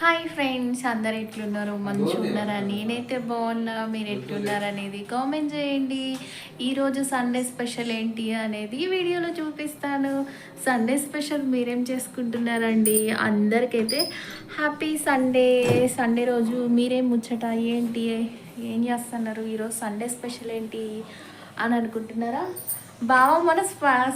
Hi friends అందరు ఎట్లున్నారు? మంచిగా ఉన్నారా? నేనైతే బాగున్నా. మీరు ఎట్లున్నారు అనేది కామెంట్ చేయండి. ఈరోజు సండే స్పెషల్ ఏంటి అనేది వీడియోలో చూపిస్తాను. సండే స్పెషల్ మీరేం చేసుకుంటున్నారండి? అందరికైతే హ్యాపీ సండే సండే రోజు మీరేం ముచ్చట? ఏంటి? ఏం చేస్తున్నారు? ఈరోజు సండే స్పెషల్ ఏంటి అని అనుకుంటున్నారా? బావ మన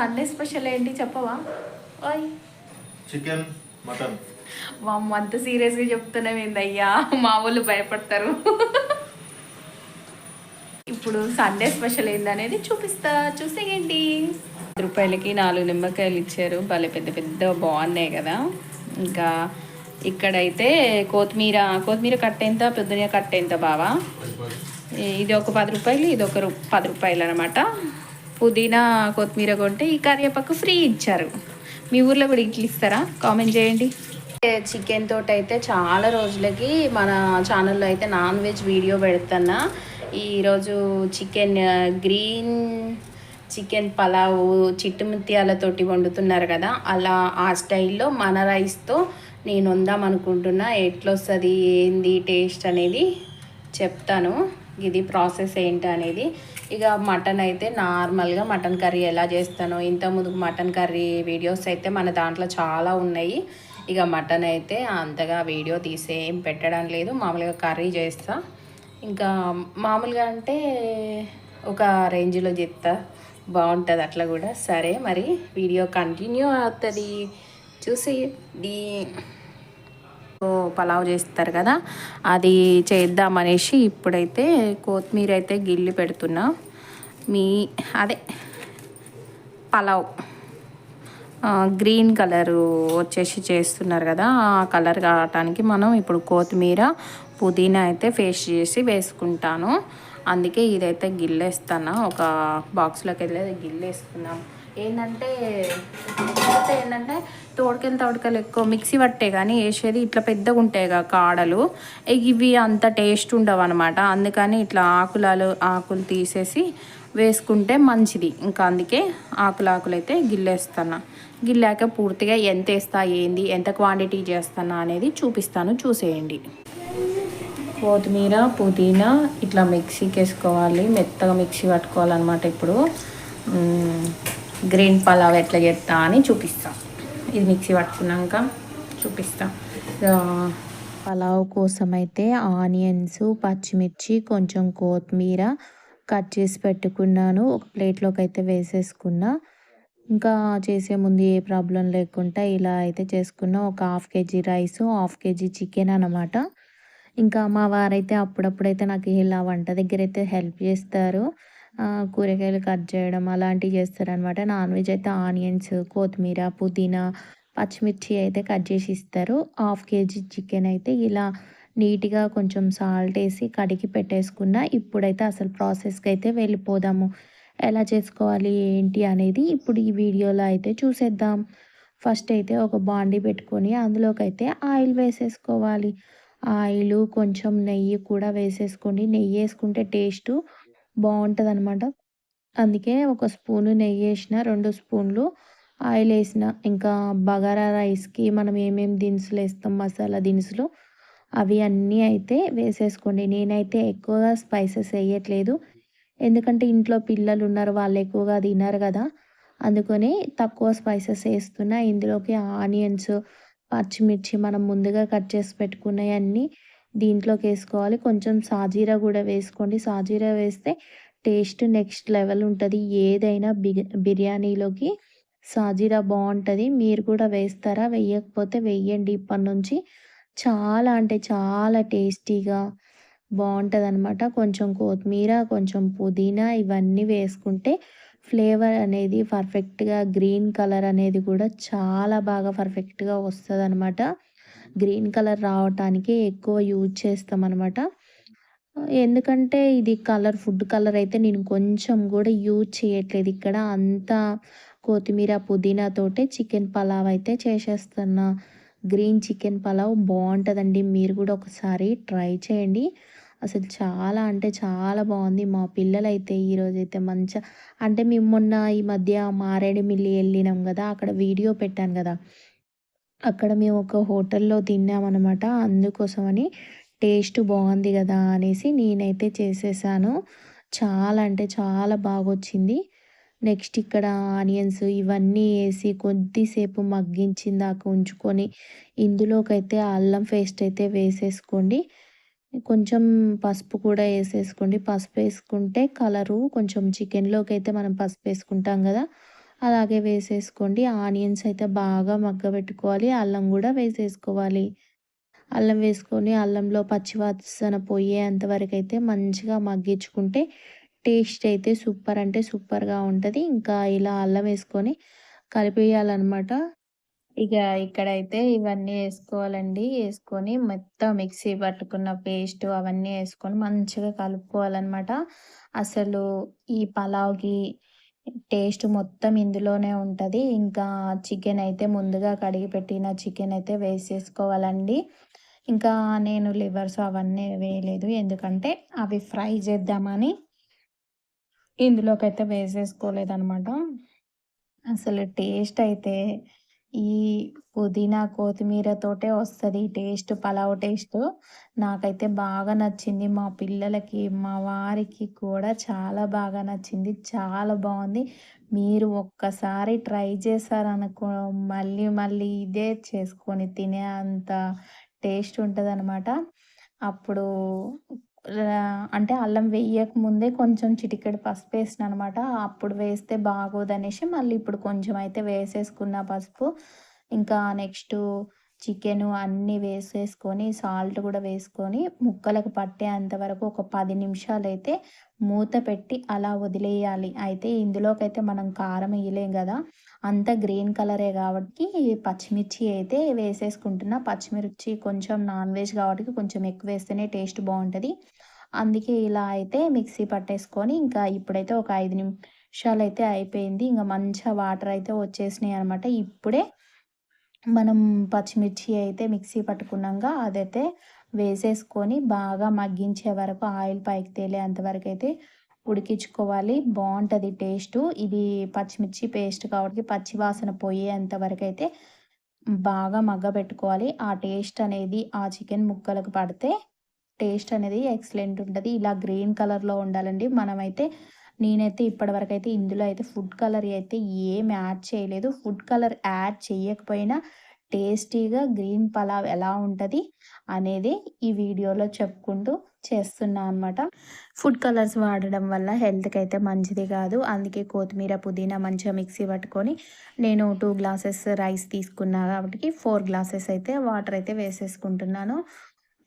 సండే స్పెషల్ ఏంటి చెప్పవా? ఓయ్. చికెన్ మటన్ వామ్మ అంత సీరియస్గా చెప్తున్నాం ఏందయ్యా? మా వాళ్ళు భయపడతారు. ఇప్పుడు సండే స్పెషల్ ఏందనేది చూపిస్తా. చూసేయండి. పది రూపాయలకి నాలుగు నిమ్మకాయలు ఇచ్చారు. భలే పెద్ద పెద్ద బాగున్నాయి కదా. ఇంకా ఇక్కడైతే కొత్తిమీర కొత్తిమీర కట్ ఎంత పొద్దున కట్ ఎంత బావా? ఇది ఒక పది రూపాయలు ఇది ఒక రూ- పది రూపాయలు అనమాట పుదీనా కొత్తిమీర కొంటే ఈ కరివేపాకు ఫ్రీ ఇచ్చారు. మీ ఊర్లో కూడా ఇట్లా ఇస్తారా? కామెంట్ చేయండి. చికెన్ తోటి అయితే చాలా రోజులకి మన ఛానల్లో అయితే నాన్ వెజ్ వీడియో పెడుతున్నా. ఈరోజు చికెన్ గ్రీన్ చికెన్ పలావ్ చిట్టు ముత్యాలతోటి వండుతున్నారు కదా. అలా ఆ స్టైల్లో మన రైస్తో నేను వందాం అనుకుంటున్నా. ఎట్లొస్తుంది ఏంది టేస్ట్ అనేది చెప్తాను. ఇది ప్రాసెస్ ఏంటి అనేది. ఇక మటన్ అయితే నార్మల్గా మటన్ కర్రీ ఎలా చేస్తానో ఇంత ముందు మటన్ కర్రీ వీడియోస్ అయితే మన దాంట్లో చాలా ఉన్నాయి. ఇక మటన్ అయితే అంతగా వీడియో తీసేం ఏం పెట్టడం లేదు. మామూలుగా కర్రీ చేస్తా. ఇంకా మామూలుగా అంటే ఒక రేంజ్లో చెప్తా బాగుంటుంది అట్లా కూడా. సరే మరి వీడియో కంటిన్యూ అవుతుంది. చూసి ఈ పలావ్ చేస్తారు కదా అది చేద్దామనేసి ఇప్పుడైతే కొత్తిమీర అయితే గిల్లి పెడుతున్నా. మీ అదే పలావ్. గ్రీన్ కలరు వచ్చేసి చేస్తున్నారు కదా ఆ కలర్ కావటానికి మనం ఇప్పుడు కొత్తిమీర పుదీనా అయితే పేస్ట్ చేసి వేసుకుంటాను. అందుకే ఇదైతే గిల్లేస్తాను ఒక బాక్స్లోకి వెళ్ళి గిల్లేసుకున్నాం ఏంటంటే అయితే ఏంటంటే తోడకెళ్ళి తోడకలు ఎక్కువ మిక్సీ పట్టే కానీ వేసేది ఇట్లా పెద్దగా ఉంటాయి కదా కాడలు. ఇవి అంత టేస్ట్ ఉండవు అనమాట అందుకని ఇట్లా ఆకులాలు ఆకులు తీసేసి వేసుకుంటే మంచిది. ఇంకా అందుకే ఆకులు ఆకులు అయితే గిల్లేస్తాను గిల్లాక పూర్తిగా ఎంత వేస్తా ఏంది ఎంత క్వాంటిటీ చేస్తానా అనేది చూపిస్తాను. చూసేయండి. కొత్తిమీర పుదీనా ఇట్లా మిక్సీకి వేసుకోవాలి. మెత్తగా మిక్సీ పట్టుకోవాలన్నమాట ఇప్పుడు. గ్రీన్ పలావ్ ఎట్లా చేస్తా అని చూపిస్తా. ఇది మిక్సీ పట్టుకున్నాక చూపిస్తా. పలావ్ కోసం అయితే ఆనియన్స్ పచ్చిమిర్చి కొంచెం కొత్తిమీర కట్ చేసి పెట్టుకున్నాను. ఒక ప్లేట్లోకి అయితే వేసేసుకున్నా. ఇంకా చేసే ముందు ఏ ప్రాబ్లం లేకుండా ఇలా అయితే చేసుకున్నా. ఒక half KG rice half KG chicken అనమాట ఇంకా మా వారైతే అప్పుడప్పుడైతే నాకు ఇలా వంట దగ్గర అయితే హెల్ప్ చేస్తారు. కూరగాయలు కట్ చేయడం అలాంటివి చేస్తారు అనమాట నాన్ వెజ్ అయితే ఆనియన్స్ కొత్తిమీర పుదీనా పచ్చిమిర్చి అయితే కట్ చేసి ఇస్తారు. హాఫ్ కేజీ చికెన్ అయితే ఇలా నీట్గా కొంచెం సాల్ట్ వేసి కడిగి పెట్టేసుకున్న ఇప్పుడైతే అసలు ప్రాసెస్కి అయితే వెళ్ళిపోదాము. ఎలా చేసుకోవాలి ఏంటి అనేది ఇప్పుడు ఈ వీడియోలో అయితే చూసేద్దాం. ఫస్ట్ అయితే ఒక బాండీ పెట్టుకొని అందులోకి అయితే ఆయిల్ వేసేసుకోవాలి. ఆయిల్ కొంచెం నెయ్యి కూడా వేసేసుకోండి. నెయ్యి వేసుకుంటే టేస్ట్ బాగుంటుంది అనమాట అందుకే ఒక స్పూను నెయ్యి వేసిన రెండు స్పూన్లు ఆయిల్ వేసిన ఇంకా బగారా రైస్కి మనం ఏమేమి దినుసులు వేస్తాం మసాలా దినుసులు అవి అన్నీ అయితే వేసేసుకోండి. నేనైతే ఎక్కువగా స్పైసెస్ వేయట్లేదు ఎందుకంటే ఇంట్లో పిల్లలు ఉన్నారు వాళ్ళు ఎక్కువగా తినరు కదా. అందుకని తక్కువ స్పైసెస్ వేస్తున్నా ఇందులోకి ఆనియన్స్ పచ్చిమిర్చి మనం ముందుగా కట్ చేసి పెట్టుకున్నవన్నీ దీంట్లోకి వేసుకోవాలి. కొంచెం సాజీరా కూడా వేసుకోండి. సాజీరా వేస్తే టేస్ట్ నెక్స్ట్ లెవెల్ ఉంటుంది. ఏదైనా బిర్యానీలోకి సాజీరా బాగుంటుంది. మీరు కూడా వేస్తారా? వేయకపోతే వేయండి. ఇప్పటి నుంచి చాలా అంటే చాలా టేస్టీగా బాగుంటుంది అనమాట కొంచెం కొత్తిమీర కొంచెం పుదీనా ఇవన్నీ వేసుకుంటే ఫ్లేవర్ అనేది పర్ఫెక్ట్గా గ్రీన్ కలర్ అనేది కూడా చాలా బాగా పర్ఫెక్ట్గా వస్తుంది అనమాట గ్రీన్ కలర్ రావటానికి ఎక్కువ యూజ్ చేస్తాం అనమాట ఎందుకంటే ఇది కలర్ ఫుడ్ కలర్ అయితే నేను కొంచెం కూడా యూజ్ చేయట్లేదు. ఇక్కడ అంతా కొత్తిమీర పుదీనా తోటే చికెన్ పలావ్ అయితే చేసేస్తున్నా. గ్రీన్ చికెన్ పలావ్ బాగుంటుందండి. మీరు కూడా ఒకసారి ట్రై చేయండి. అసలు చాలా అంటే చాలా బాగుంది. మా పిల్లలైతే ఈరోజైతే మంచిగా అంటే మేము మొన్న ఈ మధ్య మారేడుమిల్లి వెళ్ళినాం కదా అక్కడ వీడియో పెట్టాను కదా. అక్కడ మేము ఒక హోటల్లో తిన్నామన్నమాట. అందుకోసమని టేస్ట్ బాగుంది కదా అనేసి నేనైతే చేసేసాను. చాలా అంటే చాలా బాగొచ్చింది. నెక్స్ట్ ఇక్కడ ఆనియన్స్ ఇవన్నీ వేసి కొద్దిసేపు మగ్గించిన దాకా ఉంచుకొని ఇందులోకైతే అల్లం పేస్ట్ అయితే వేసేసుకోండి. కొంచెం పసుపు కూడా వేసేసుకోండి. పసుపు వేసుకుంటే కలరు కొంచెం చికెన్లోకి అయితే మనం పసుపు వేసుకుంటాం కదా. అలాగే వేసేసుకోండి. ఆనియన్స్ అయితే బాగా మగ్గబెట్టుకోవాలి. అల్లం కూడా వేసేసుకోవాలి. అల్లం వేసుకొని అల్లంలో పచ్చివాసన పోయేంత వరకు అయితే మంచిగా మగ్గించుకుంటే టేస్ట్ అయితే సూపర్ అంటే సూపర్గా ఉంటుంది. ఇంకా ఇలా అల్లం వేసుకొని కలిపేయాలన్నమాట. ఇక ఇక్కడైతే ఇవన్నీ వేసుకోవాలండి. వేసుకొని మొత్తం మిక్సీ పట్టుకున్న పేస్ట్ అవన్నీ వేసుకొని మంచిగా కలుపుకోవాలన్నమాట. అసలు ఈ పలావ్కి టేస్ట్ మొత్తం ఇందులోనే ఉంటుంది. ఇంకా చికెన్ అయితే ముందుగా కడిగి పెట్టిన చికెన్ అయితే వేసేసుకోవాలండి. ఇంకా నేను లివర్స్ అవన్నీ వేయలేదు. ఎందుకంటే అవి ఫ్రై చేద్దామని ఇందులోకి అయితే వేసేసుకోలేదన్నమాట. అసలు టేస్ట్ అయితే ఈ పుదీనా కొత్తిమీరతోటే వస్తుంది టేస్ట్ పలావ్ టేస్ట్. నాకైతే బాగా నచ్చింది. మా పిల్లలకి మా వారికి కూడా చాలా బాగా నచ్చింది. చాలా బాగుంది. మీరు ఒక్కసారి ట్రై చేశారనుకో మళ్ళీ మళ్ళీ ఇదే చేసుకొని తినే అంత టేస్ట్ ఉంటుంది అనమాట అప్పుడు అంటే అల్లం వేయక ముందే కొంచెం చిటికెడు పసుపు వేసిన అనమాట అప్పుడు వేస్తే బాగోదు అనేసి మళ్ళీ ఇప్పుడు కొంచెం అయితే వేసేసుకున్న పసుపు. ఇంకా నెక్స్ట్ చికెను అన్నీ వేసేసుకొని సాల్ట్ కూడా వేసుకొని ముక్కలకు పట్టేంత వరకు ఒక పది నిమిషాలు అయితే మూత పెట్టి అలా వదిలేయాలి. అయితే ఇందులోకైతే మనం కారం వేయలేం కదా. అంత గ్రీన్ కలరే కాబట్టి పచ్చిమిర్చి అయితే వేసేసుకుంటున్నా. పచ్చిమిర్చి కొంచెం నాన్ వెజ్ కాబట్టి కొంచెం ఎక్కువ వేస్తేనే టేస్ట్ బాగుంటుంది. అందుకే ఇలా అయితే మిక్సీ పట్టేసుకొని ఇంకా ఇప్పుడైతే ఒక ఐదు నిమిషాలు అయితే అయిపోయింది. ఇంకా మంచిగా వాటర్ అయితే వచ్చేసినాయి అనమాట ఇప్పుడే మనం పచ్చిమిర్చి అయితే మిక్సీ పట్టుకున్నాక అదైతే వేసేసుకొని బాగా మగ్గించే వరకు ఆయిల్ పైకి తేలేంత వరకు అయితే ఉడికించుకోవాలి. బాగుంటుంది టేస్ట్. ఇది పచ్చిమిర్చి పేస్ట్ కాబట్టి పచ్చి వాసన పోయేంత వరకు అయితే బాగా మగ్గబెట్టుకోవాలి ఆ టేస్ట్ అనేది ఆ చికెన్ ముక్కలకు పడితే టేస్ట్ అనేది ఎక్సలెంట్ ఉంటుంది. ఇలా గ్రీన్ కలర్లో ఉండాలండి. మనమైతే నేనైతే ఇప్పటివరకు అయితే ఇందులో అయితే ఫుడ్ కలర్ అయితే ఏం యాడ్ చేయలేదు. ఫుడ్ కలర్ యాడ్ చేయకపోయినా టేస్టీగా గ్రీన్ పలావ్ ఎలా ఉంటుంది అనేది ఈ వీడియోలో చెప్పుకుంటూ చేస్తున్నా అనమాట ఫుడ్ కలర్స్ వాడడం వల్ల హెల్త్కి అయితే మంచిది కాదు. అందుకే కొత్తిమీర పుదీనా మంచిగా మిక్సీ పట్టుకొని నేను టూ గ్లాసెస్ రైస్ తీసుకున్నా కాబట్టి ఫోర్ గ్లాసెస్ అయితే వాటర్ అయితే వేసేసుకుంటున్నాను.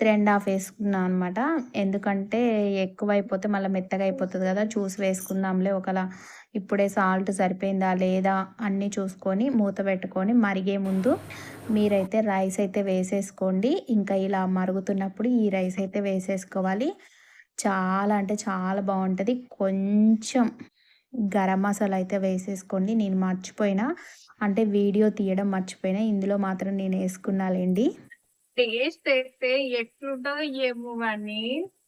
త్రీ అండ్ హాఫ్ వేసుకున్నాను అనమాట ఎందుకంటే ఎక్కువ అయిపోతే మళ్ళీ మెత్తగా అయిపోతుంది కదా చూసి వేసుకుందాంలే ఒకలా. ఇప్పుడే సాల్ట్ సరిపోయిందా లేదా అన్నీ చూసుకొని మూత పెట్టుకొని మరిగే ముందు మీరైతే రైస్ అయితే వేసేసుకోండి. ఇంకా ఇలా మరుగుతున్నప్పుడు ఈ రైస్ అయితే వేసేసుకోవాలి. చాలా అంటే చాలా బాగుంటుంది. కొంచెం గరం మసాలా అయితే వేసేసుకోండి. నేను మర్చిపోయినా. అంటే వీడియో తీయడం మర్చిపోయినా. ఇందులో మాత్రం నేను వేసుకున్నాలేండి. టేస్ట్ అయితే ఎట్లుంటుందో ఏమో కానీ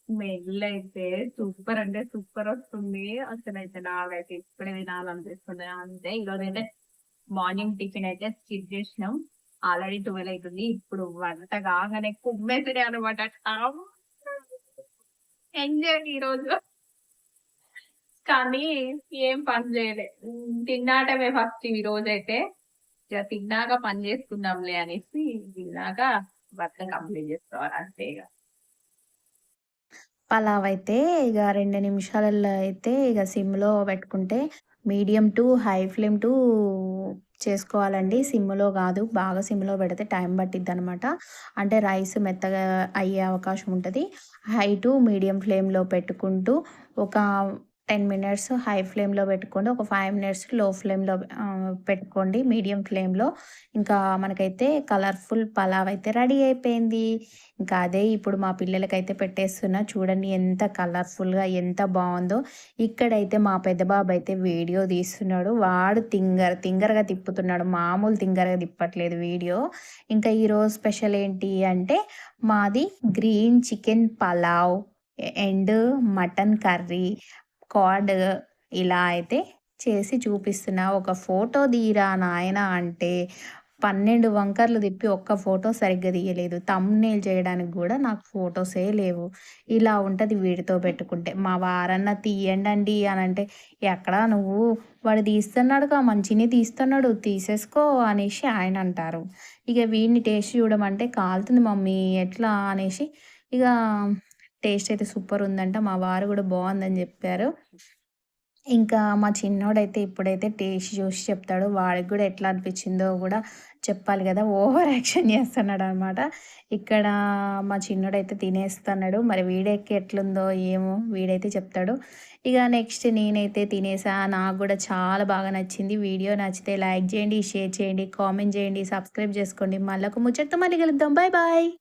స్మెల్ అయితే సూపర్ అంటే సూపర్ వస్తుంది. అసలు అయితే నాకైతే ఇప్పుడే తినాలనిపిస్తుంది. అంతే ఈరోజు అయితే మార్నింగ్ టిఫిన్ అయితే స్కిప్ చేసినాం. ఆల్రెడీ ట్వెల్వ్ అవుతుంది ఇప్పుడు వంట కాగానే కుమ్మేసిడే అనమాట ఎంజాయ్ ఈరోజు. కానీ ఏం పని చేయలే. తిన్నాటమే ఫస్ట్ ఈ రోజు అయితే తిన్నాక పని చేసుకుందాంలే అనేసి తిన్నాక వర్క్ కంప్లీట్ చేసుకోవాలి అంతే ఇక పలావ్ అయితే ఇక రెండు నిమిషాలలో అయితే ఇక సిమ్లో పెట్టుకుంటే medium to high flame to చేసుకోవాలండి. సిమ్లో కాదు బాగా సిమ్లో పెడితే టైం పట్టిద్ది అనమాట అంటే రైస్ మెత్తగా అయ్యే అవకాశం ఉంటుంది. హై టు మీడియం ఫ్లేమ్లో పెట్టుకుంటూ ఒక టెన్ మినిట్స్ హై ఫ్లేమ్లో పెట్టుకోండి. ఒక ఫైవ్ మినిట్స్లో ఫ్లేమ్లో పెట్టుకోండి. మీడియం ఫ్లేమ్లో. ఇంకా మనకైతే కలర్ఫుల్ పలావ్ అయితే రెడీ అయిపోయింది. ఇంకా అదే ఇప్పుడు మా పిల్లలకైతే పెట్టేస్తున్నా. చూడండి ఎంత కలర్ఫుల్గా ఎంత బాగుందో. ఇక్కడైతే మా పెద్ద బాబు అయితే వీడియో తీస్తున్నాడు. వాడు తింగర్ తింగరగా తిప్పుతున్నాడు. మామూలు తింగరగా తిప్పట్లేదు వీడియో. ఇంకా ఈరోజు స్పెషల్ ఏంటి అంటే మాది green chicken pulao and mutton curry. Card ఇలా అయితే చేసి చూపిస్తున్నా. ఒక ఫోటో తీరా నాయన అంటే పన్నెండు వంకర్లు తిప్పి ఒక్క ఫోటో సరిగ్గా తీయలేదు. తమ్నేల్ చేయడానికి కూడా నాకు ఫొటోసే లేవు. ఇలా ఉంటుంది వీడితో పెట్టుకుంటే. మా వారన్నా తీయండి అని అంటే ఎక్కడా నువ్వు? వాడు తీస్తున్నాడుగా మంచిని తీస్తున్నాడు తీసేసుకో అనేసి ఆయన అంటారు. ఇక వీడిని టేస్ట్ చూడమంటే కాలుతుంది మమ్మీ ఎట్లా అనేసి ఇక టేస్ట్ అయితే సూపర్ ఉందంట. మా వారు కూడా బాగుందని చెప్పారు. ఇంకా మా చిన్నోడైతే ఇప్పుడైతే టేస్ట్ చూసి చెప్తాడు. వాడికి కూడా ఎట్లా అనిపించిందో కూడా చెప్పాలి కదా. ఓవర్ యాక్షన్ చేస్తున్నాడు అనమాట ఇక్కడ మా చిన్నోడైతే తినేస్తున్నాడు. మరి వీడెక్కి ఎట్లుందో ఏమో వీడైతే చెప్తాడు. ఇక నెక్స్ట్ నేనైతే తినేసా. నాకు కూడా చాలా బాగా నచ్చింది. వీడియో నచ్చితే లైక్ చేయండి షేర్ చేయండి కామెంట్ చేయండి సబ్స్క్రైబ్ చేసుకోండి. మళ్ళీ ఒక ముచ్చట్తో మళ్ళీ కలుద్దాం. Bye bye.